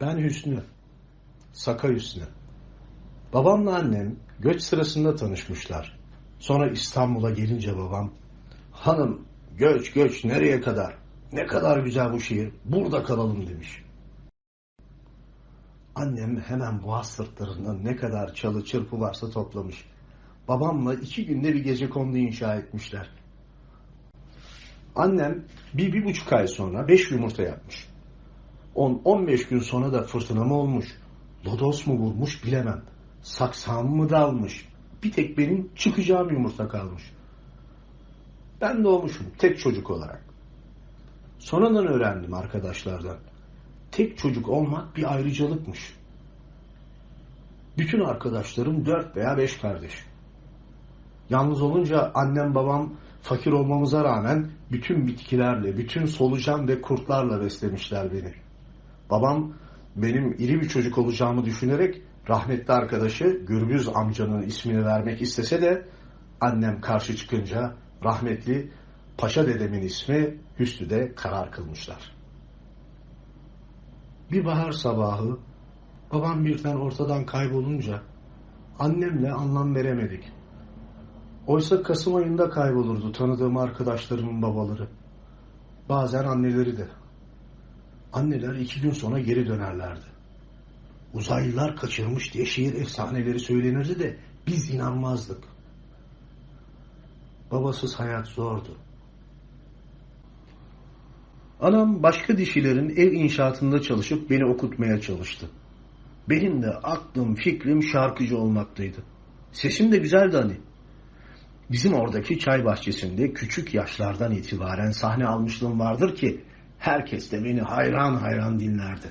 Ben Hüsnü. Saka Hüsnü. Babamla annem göç sırasında tanışmışlar. Sonra İstanbul'a gelince babam, hanım göç göç nereye kadar? Ne kadar güzel bu şehir, burada kalalım demiş. Annem hemen boğaz sırtlarından ne kadar çalı çırpı varsa toplamış. Babamla iki günde bir gece kondu inşa etmişler. Annem bir, bir buçuk ay sonra beş yumurta yapmış. 10-15 gün sonra da fırtına mı olmuş? Lodos mu vurmuş bilemem. Saksağım mı dalmış? Bir tek benim çıkacağım yumurta kalmış. Ben doğmuşum tek çocuk olarak. Sonradan öğrendim arkadaşlardan. Tek çocuk olmak bir ayrıcalıkmış. Bütün arkadaşlarım dört veya beş kardeş. Yalnız olunca annem babam fakir olmamıza rağmen bütün bitkilerle, bütün solucan ve kurtlarla beslemişler beni. Babam benim iri bir çocuk olacağımı düşünerek rahmetli arkadaşı Gürbüz amcanın ismini vermek istese de annem karşı çıkınca rahmetli Paşa dedemin ismi Hüsnü'de karar kılmışlar. Bir bahar sabahı babam birden ortadan kaybolunca annemle anlam veremedik. Oysa Kasım ayında kaybolurdu tanıdığım arkadaşlarımın babaları. Bazen anneleri de. Anneler iki gün sonra geri dönerlerdi. Uzaylılar kaçırmış diye şehir efsaneleri söylenirdi de biz inanmazdık. Babasız hayat zordu. Anam başka dişilerin ev inşaatında çalışıp beni okutmaya çalıştı. Benim de aklım fikrim şarkıcı olmaktaydı. Sesim de güzeldi hani. Bizim oradaki çay bahçesinde küçük yaşlardan itibaren sahne almışlığım vardır ki herkes de beni hayran hayran dinlerdi.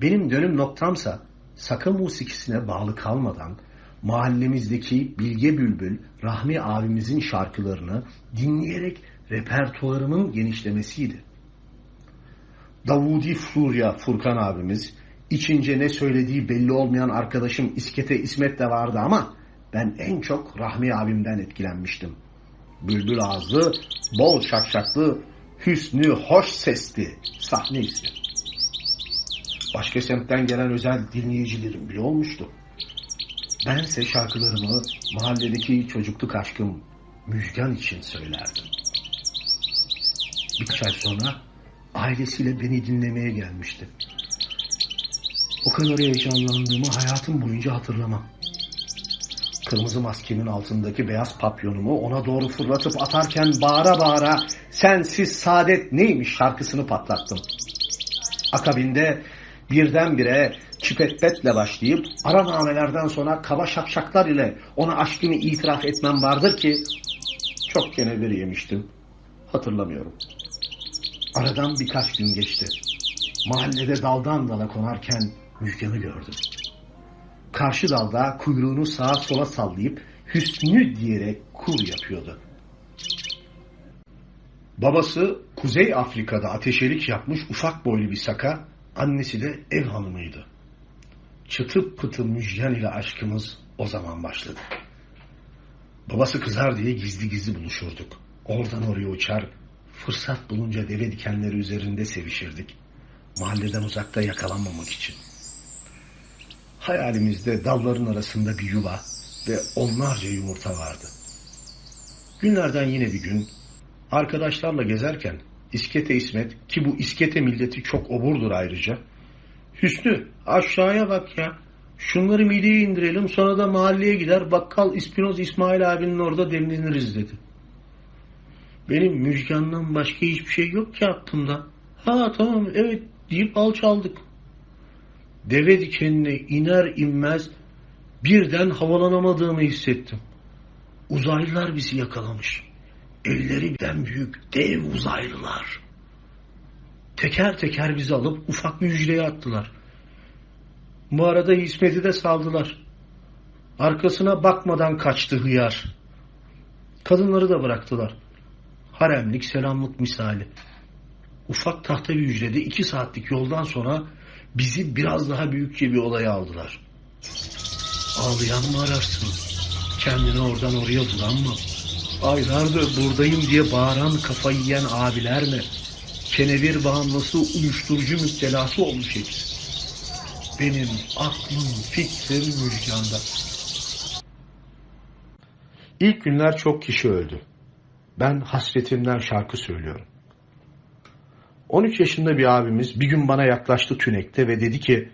Benim dönüm noktamsa Saka musikisine bağlı kalmadan mahallemizdeki Bilge Bülbül Rahmi abimizin şarkılarını dinleyerek repertuarımın genişlemesiydi. Davudi Furya Furkan abimiz, içince ne söylediği belli olmayan arkadaşım İskete İsmet de vardı ama ben en çok Rahmi abimden etkilenmiştim. Bülbül ağızlı, bol şakşaklı, hüsnü, hoş sesli sahne ismi. Başka semtten gelen özel dinleyicilerim bile olmuştu. Bense şarkılarımı mahalledeki çocukluk aşkım Müjgan için söylerdim. Birkaç ay sonra ailesiyle beni dinlemeye gelmişti. O kadar heyecanlandığımı hayatım boyunca hatırlamam. Kırmızı maskemin altındaki beyaz papyonumu ona doğru fırlatıp atarken bağıra bağıra sensiz saadet neymiş şarkısını patlattım. Akabinde birdenbire çipetbetle başlayıp ara namelerden sonra kaba şakşaklar ile ona aşkımı itiraf etmem vardır ki çok kenevir yemiştim. Hatırlamıyorum. Aradan birkaç gün geçti. Mahallede daldan dala konarken Müjgan'ı gördüm. Karşı dalda kuyruğunu sağa sola sallayıp Hüsnü diyerek kur yapıyordu. Babası Kuzey Afrika'da ateşelik yapmış ufak boylu bir saka, annesi de ev hanımıydı. Çıtı pıtı Müjgan ile aşkımız o zaman başladı. Babası kızar diye gizli gizli buluşurduk. Oradan oraya uçar, fırsat bulunca deve dikenleri üzerinde sevişirdik. Mahalleden uzakta yakalanmamak için. Hayalimizde dalların arasında bir yuva ve onlarca yumurta vardı. Günlerden yine bir gün arkadaşlarla gezerken İskete İsmet ki bu İskete milleti çok oburdur ayrıca. Hüsnü aşağıya bak ya. Şunları mideye indirelim sonra da mahalleye gider bakkal İspinoz İsmail abinin orada demleniriz dedi. Benim müjgandan başka hiçbir şey yok ki aklımda. Ha tamam evet deyip alçaldık. Deve dikenine iner inmez birden havalanamadığımı hissettim. Uzaylılar bizi yakalamış. Ellerinden büyük dev uzaylılar. Teker teker bizi alıp ufak bir hücreye attılar. Bu arada İsmet'i de saldılar. Arkasına bakmadan kaçtı hıyar. Kadınları da bıraktılar. Haremlik selamlık misali. Ufak tahta bir hücrede iki saatlik yoldan sonra bizi biraz daha büyükçe bir olaya aldılar. Ağlayan mı ararsın? Kendini oradan oraya bulan mı? Aylardır buradayım diye bağıran kafayı yiyen abiler mi? Kenevir bağımlısı uyuşturucu müptelası olmuş hepsi. benim aklım, fikrim Müjgan'da. İlk günler çok kişi öldü. Ben hasretimden şarkı söylüyorum. 13 yaşında bir abimiz bir gün bana yaklaştı tünekte ve dedi ki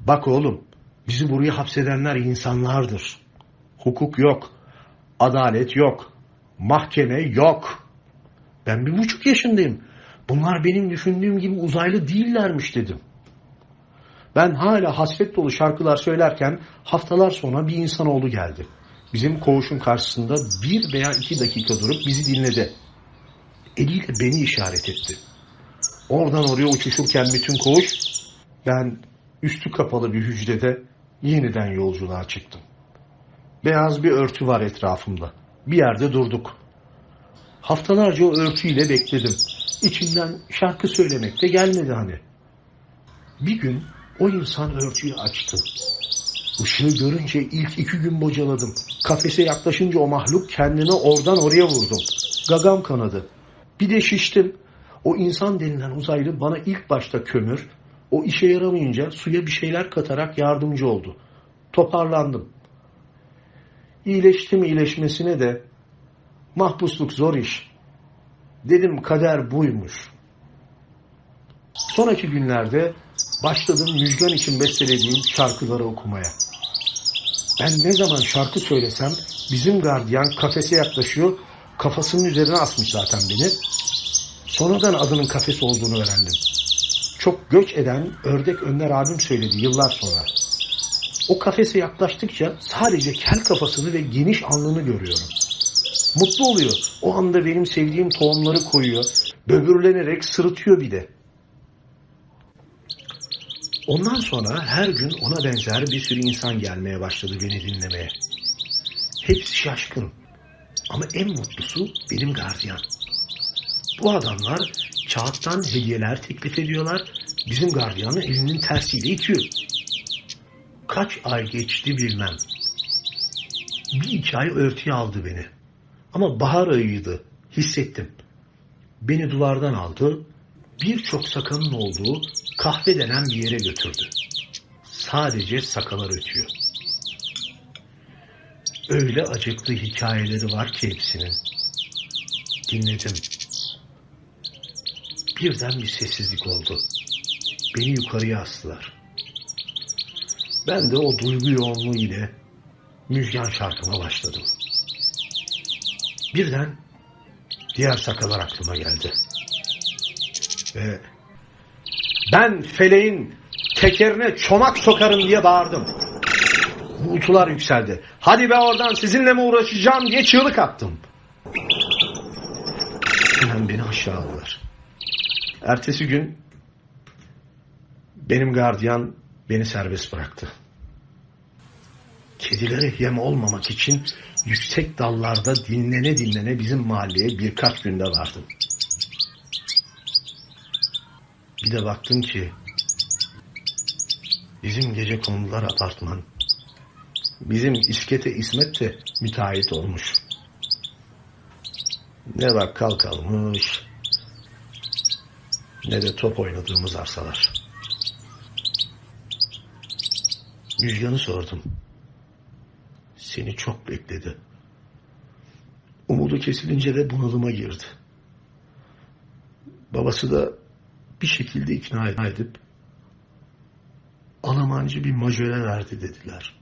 Bak oğlum bizi buraya hapsedenler insanlardır. Hukuk yok. Adalet yok. Mahkeme yok. Ben bir buçuk yaşındayım. Bunlar benim düşündüğüm gibi uzaylı değillermiş dedim. Ben hala hasret dolu şarkılar söylerken haftalar sonra bir insanoğlu geldi. Bizim koğuşun karşısında bir veya iki dakika durup bizi dinledi. Eliyle beni işaret etti. Oradan oraya uçuşurken bütün koğuş ben üstü kapalı bir hücrede yeniden yolculuğa çıktım. Beyaz bir örtü var etrafımda. Bir yerde durduk. Haftalarca o örtüyle bekledim. İçimden şarkı söylemek de gelmedi hani. Bir gün o insan örtüyü açtı. Işığı görünce ilk iki gün bocaladım. Kafese yaklaşınca o mahluk kendini oradan oraya vurdum. Gagam kanadı. Bir de şiştim. O insan denilen uzaylı bana ilk başta kömür, o işe yaramayınca suya bir şeyler katarak yardımcı oldu. Toparlandım. İyileştim iyileşmesine de mahpusluk zor iş. Dedim kader buymuş. Sonraki günlerde başladım Müjgan için bestelediğim şarkıları okumaya. Ben ne zaman şarkı söylesem bizim gardiyan kafese yaklaşıyor, kafasının üzerine asmış zaten beni. Sonradan adının kafes olduğunu öğrendim. Çok göç eden Ördek Önder abim söyledi yıllar sonra. O kafese yaklaştıkça sadece kel kafasını ve geniş alnını görüyorum. Mutlu oluyor. O anda benim sevdiğim tohumları koyuyor. Böbürlenerek sırıtıyor bir de. Ondan sonra her gün ona benzer bir sürü insan gelmeye başladı beni dinlemeye. Hepsi şaşkın. Ama en mutlusu benim gardiyan. Bu adamlar kağıttan hediyeler teklif ediyorlar. Bizim gardiyanı elinin tersiyle itiyor. Kaç ay geçti bilmem. Bir iki ay örtüye aldı beni. Ama bahar ayıydı. Hissettim. Beni duvardan aldı. Birçok sakalın olduğu kahve denen bir yere götürdü. Sadece sakalar ötüyor. Öyle acıklı hikayeleri var ki hepsinin. Dinledim. Birden bir sessizlik oldu. Beni yukarıya astılar. Ben de o duygu yoğunluğu ile müjgan şarkıma başladım. Birden diğer sakalar aklıma geldi. Ve ben feleğin tekerine çomak sokarım diye bağırdım. Bulutlar yükseldi. Hadi be oradan sizinle mi uğraşacağım diye çığlık attım. Hemen beni aşağı aldılar. Ertesi gün benim gardiyan beni serbest bıraktı. Kedilere yem olmamak için yüksek dallarda dinlene dinlene bizim mahalleye birkaç günde vardım. Bir de baktım ki bizim gece konular apartman, bizim İskete İsmet de müteahhit olmuş. Ne bakkal kalmış, ne de top oynadığımız arsalar. Müjgan'ı sordum. Seni çok bekledi. Umudu kesilince de bunalıma girdi. Babası da bir şekilde ikna edip Almancı bir majöre verdi dediler.